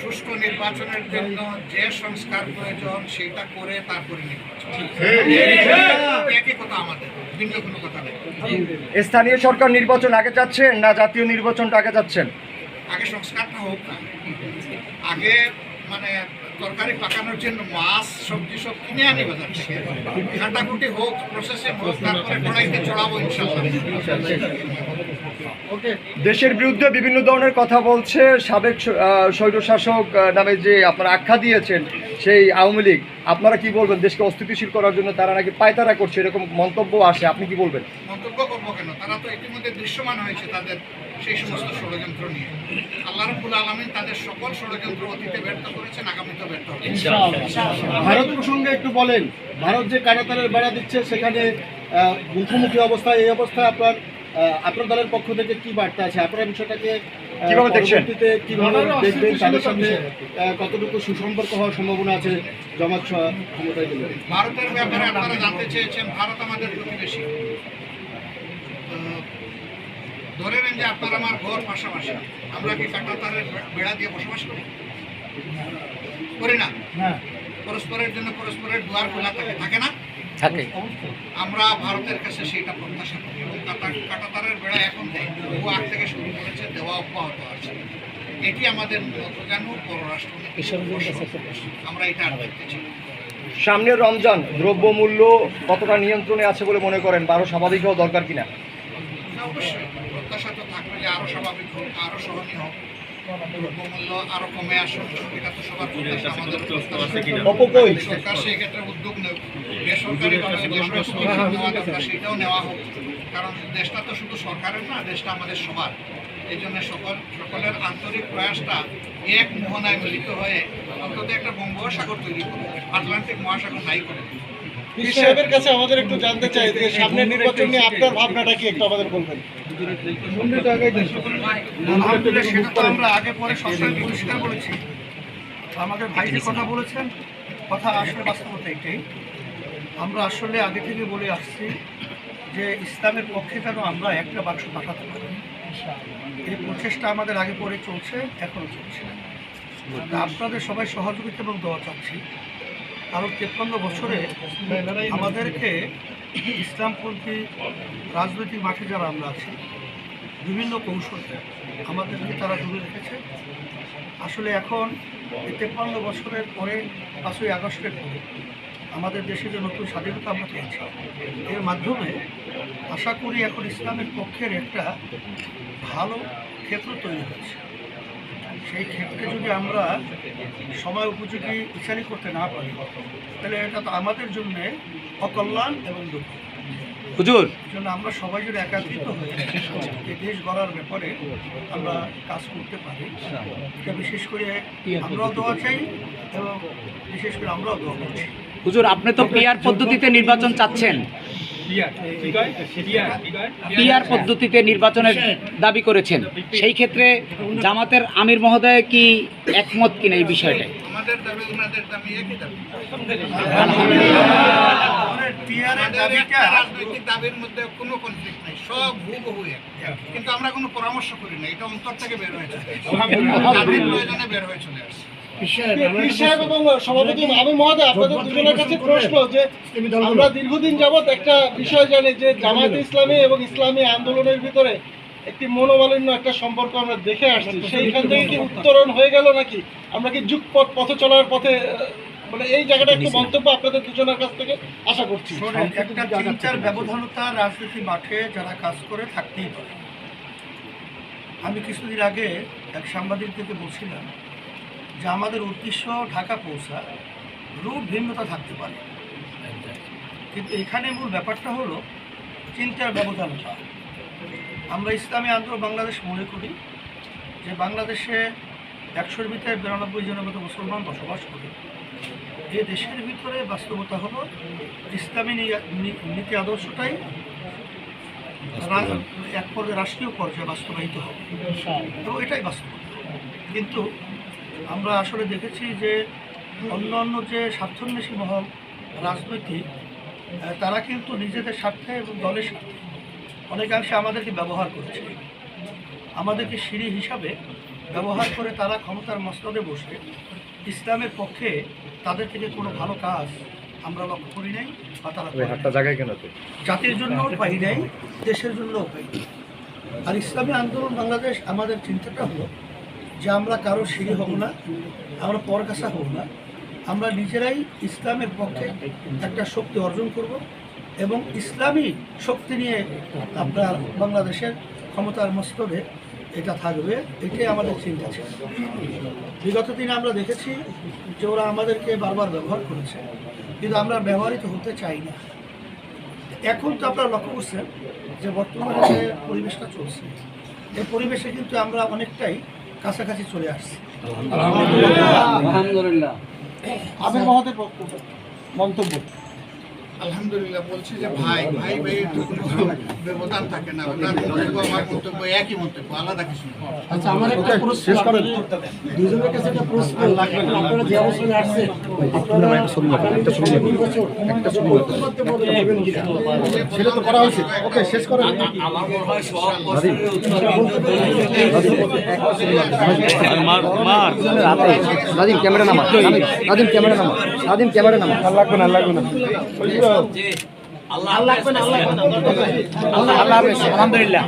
সুষ্ঠু নির্বাচনের জন্য যে সংস্কার প্রয়োজন সেটা করে তারপরে নির্বাচন। একই কথা আমাদের ভিন্ন কোনো কথা নেই। স্থানীয় সরকার নির্বাচন আগে চাচ্ছেন না জাতীয় নির্বাচনটা আগে যাচ্ছেন আগে সংস্কারটা হোক না। আগে মানে তরকারি পাকানোর জন্য মাছ সবজি সব কিনে আনি বাজার থেকে। ঘাটাঘুটি হোক প্রসেসিং হোক তারপরে কড়াইতে চড়াবো ইনশাল্লাহ। দেশের বিরুদ্ধে বিভিন্ন ধরনের কথা বলছে। সাবেক স্বৈরশাসক নামে যে আপনারা আখ্যা দিয়েছেন সেই আওয়ামী লীগ আপনারা কি বলবেন? দেশকে অস্থিতিশীল করার জন্য তারা নাকি পায়তারা করছে এরকম মন্তব্য আসে। আপনি কি বলবেন? মন্তব্য করব কেন? তারা তো ইতিমধ্যে দৃশ্যমান হয়েছে তাদের সেই সমস্ত ষড়যন্ত্র নিয়ে। আল্লাহ রব্বুল আলমিন তাদের সকল ষড়যন্ত্র অতীতে ব্যর্থ করেছেন আগামীতে ব্যর্থ হবে। ভারত প্রসঙ্গে একটু বলেন ভারত যে কাটাতারের বেড়া দিচ্ছে সেখানে মুখোমুখি অবস্থায় এই অবস্থায় আপনার আপনার দলের পক্ষ থেকে কি বার্তা আছে? আপনারা বিষয়টাকে কীভাবে দেখছেন? কীভাবে দেখবেন তাদের আহ, কতটুকু সুসম্পর্ক হওয়ার সম্ভাবনা আছে? জমাত ক্ষমতায় গেলে। ভারতের ব্যাপারে আপনারা জানতে চেয়েছেন ভারত আমাদের প্রতিবেশী। ধরে নেন যে আপনার আমার ঘর পাশাপাশি আমরা কি কাটাতারের বেড়া দিয়ে বসবাস করি? করি না? পরস্পরের জন্য পরস্পরের দুয়ার খোলা থাকে থাকে না? থাকে। আমরা ভারতের কাছে সেটা প্রত্যাশা করি। এবং কাটা- কাটাতারের বেড়া এখন দেয় ও আগ থেকে শুরু করেছে দেওয়া অব্যাহত আছে। এটি আমাদের নতজানু পররাষ্ট্র আমরা এটা আর দেখতে চাই। না। সামনের রমজান দ্রব্যমূল্য কতটা নিয়ন্ত্রণে আছে বলে মনে করেন? বা আরও স্বাভাবিক হওয়া দরকার কিনা? না, অবশ্যই। প্রত্যাশা তো থাকবে যে আরও স্বাভাবিক হোক আরও সহনীয় হোক। দ্রব্যমূল্য আরও কমে আসুক এটা তো সবার প্রত্যাশা। আমাদের প্রত্যাশা সরকার সেই ক্ষেত্রে উদ্যোগ নেব। সেটাও নেওয়া হোক কারণ দেশটা তো শুধু সরকারের না দেশটা আমাদের সবার এই জন্য সকল সকলের আন্তরিক প্রয়াসটা এক মোহনায় মিলিত হয়ে অন্তত একটা বঙ্গোপসাগর তৈরি করবে আটলান্টিক মহাসাগর নাই করে আমাদের একটু জানতে চাই যে সামনের নির্বাচন নিয়ে আপনার ভাবনাটা কি একটু আমাদের বলবেন আমরা আগে পরে সবসময় পরিষ্কার বলেছি আমাদের ভাই যে কথা বলেছেন, কথা আসলে বাস্তবতা এটাই আমরা আসলে আগে থেকে বলে আসছি যে ইসলামের পক্ষে যেন আমরা একটা বাক্স পাঠাতে পারি এই প্রচেষ্টা আমাদের আগে পরে চলছে এখনও চলছে। আপনাদের সবাই সহযোগিতা এবং দেওয়া চাচ্ছি। কারণ তেপ্পান্ন বছরে আমাদেরকে ইসলামপন্থী রাজনৈতিক মাঠে যারা আমরা আছি, বিভিন্ন কৌশলে আমাদেরকে তারা দূরে রেখেছে। আসলে এখন এই তেপ্পান্ন বছরের পরে পাঁচই আগস্টের পরে আমাদের দেশে যে নতুন স্বাধীনতা আমরা পেয়েছি, এর মাধ্যমে আশা করি এখন ইসলামের পক্ষের একটা ভালো ক্ষেত্র তৈরি হয়েছে। সেই ক্ষেত্রে যদি আমরা সময় উপযোগী বিচারই করতে না পারি, তাহলে এটা তো আমাদের জন্যে অকল্যাণ এবং দুঃখ হুজুর। আমরা সবাই যদি একাত্রিত হয়ে এই দেশ গড়ার ব্যাপারে আমরা কাজ করতে পারি। এটা বিশেষ করে আমরাও দোয়া চাই এবং বিশেষ করে আমরাও দোয়া করছি। হুজুর আপনি তো পিআর পদ্ধতিতে নির্বাচন চাচ্ছেন। পিআর পদ্ধতিতে নির্বাচনের দাবি করেছেন। সেই ক্ষেত্রে জামাতের আমির মহোদয় কি একমত কিনা এই বিষয়টায়? আমাদের দাবি দাবি একই দাবি। রাজনৈতিক দাবির মধ্যে কোনো কনফ্লিক্ট নেই সব হুবহু কিন্তু আমরা কোনো পরামর্শ করি না এটা অন্তর থেকে বের হয়েছে। দাবির প্রয়োজনে বের হয়ে চলে আসছে। পীর সাহেব এবং সভাপতি আমি মহোদয় আপনাদের দুজনের কাছে প্রশ্ন যে আমরা দীর্ঘদিন যাবৎ একটা বিষয় জানি যে জামায়াত ইসলামী এবং ইসলামী আন্দোলনের ভিতরে একটি মনোমালিন্য একটা সম্পর্ক আমরা দেখে আসছি। সেইখান থেকে কি উত্তরণ হয়ে গেল নাকি? আমরা কি যুগ পথ চলার পথে মানে এই জায়গাটা একটু মন্তব্য আপনাদের দুজনের কাছ থেকে আশা করছি। শোনেন, একটা চিন্তার ব্যবধানতা রাজনীতি মাঠে যারা কাজ করে থাকতেই পারে। আমি কিছুদিন আগে এক সাংবাদিকদেরকে বলছিলাম যে আমাদের উদ্দেশ্য ঢাকা পৌঁছা রূপ ভিন্নতা থাকতে পারে। কিন্তু এখানে মূল ব্যাপারটা হলো চিন্তার ব্যবধানতা আমরা ইসলামী আন্দোলন বাংলাদেশ মনে করি যে বাংলাদেশে একশোর ভিতরে বিরানব্বই জনের মতো মুসলমান বসবাস করে। এই দেশের ভিতরে বাস্তবতা হলো ইসলামী নীতি আদর্শটাই এক পর্যায়ে রাষ্ট্রীয় পর্যায়ে বাস্তবায়িত হবে। এবং এটাই বাস্তবতা। কিন্তু আমরা আসলে দেখেছি যে অন্য অন্য যে স্বার্থন্বেষী মহল রাজনৈতিক তারা কিন্তু নিজেদের স্বার্থে এবং দলের স্বার্থে অনেকাংশে আমাদেরকে ব্যবহার করেছে। আমাদেরকে সিঁড়ি হিসাবে ব্যবহার করে তারা ক্ষমতার মস্তদে বসে ইসলামের পক্ষে তাদের থেকে কোনো ভালো কাজ আমরা লক্ষ্য করি নাই বা তারা। হাতটা জায়গায় কেন জাতির জন্য পাই নাই দেশের জন্য পাই আর ইসলামী আন্দোলন বাংলাদেশ আমাদের চিন্তাটা হলো যে আমরা কারও সিঁড়ি হব না আমরা পরকাশা হব না আমরা নিজেরাই ইসলামের পক্ষে একটা শক্তি অর্জন করব এবং ইসলামী শক্তি নিয়ে আপনার বাংলাদেশের ক্ষমতার মস্তদে এটা থাকবে এটাই আমাদের চিন্তা ছিল। বিগত দিনে আমরা দেখেছি যে ওরা আমাদেরকে বারবার ব্যবহার করেছে কিন্তু আমরা ব্যবহৃত হতে চাই না। এখন তো আপনারা লক্ষ্য করছেন যে বর্তমানে যে পরিবেশটা চলছে এই পরিবেশে কিন্তু আমরা অনেকটাই কাছাকাছি চলে আসছি। আমির মহোদয় বক্তব্য মন্তব্য। আলহামদুলিল্লাহ বলছি যে ভাই ভাই তো কোনো ব্যবধান থাকে না। ওনার মন্তব্য আমার মন্তব্য একই মন্তব্য আলাদা কিছু না। আচ্ছা আমার একটা প্রশ্ন দুজনের কাছে একটা প্রশ্ন আপনারা যে অবস্থানে আসছেন সেটা তো করা হয়েছে ওকে শেষ করেন। নাদিম ক্যামেরা নামা। নাদিম ক্যামেরা নামা। নাদিম ক্যামেরা নামা। লাগবে না লাগবে না। আলহামদুলিল্লাহ।